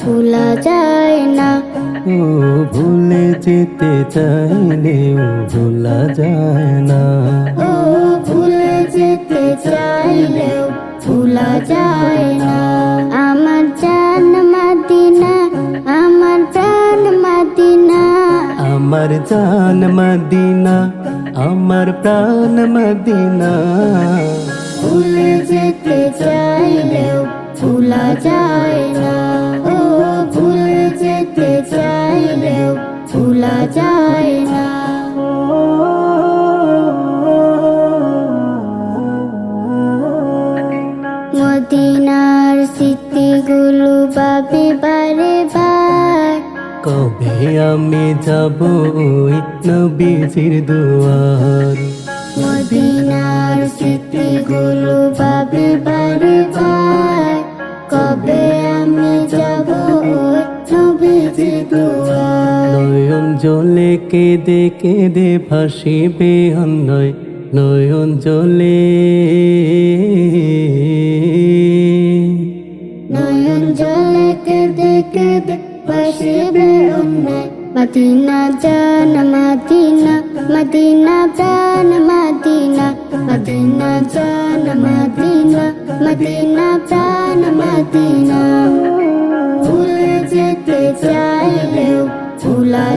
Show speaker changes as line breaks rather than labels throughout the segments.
ভোলা যায় না।
ও ভুলে যেতে চাইলেও ভোলা যায় না।
ও ভুলে যেতে চাইলেও ভোলা যায় না। আমার জান মাদিনা আমার প্রাণ মাদিনা।
আমার জান মদিনা আমার প্রাণ মদিনা।
ভুলে যেতে চাইলেও ভোলা যায় ভোলা যায় না। মদিনার স্মৃতিগুলো বাবে বারে বার
কবে আমি যাব নবীজির দুয়ার?
মদিনার স্মৃতিগুলো বাবে বারে বার কবে আমি যাব ওই নবীজি দুয়ার?
নয়ন জলে কেঁদে কেঁদে ভাসিবে অন্যয় নয়ন জলে।
নয়ন জলে কেঁদে কেঁদে বসিবে অন্যায় মদিনা জান, মদিনা মদিনা জান, মদিনা মদিনা জান, মদিনা মদিনা জান, মদিনা।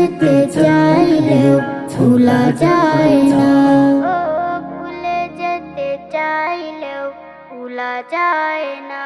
ও ভুলে যেতে চাইলেও ভুলা যায় না। ভুলে যেতে চাইলেও ভুলা যায় না।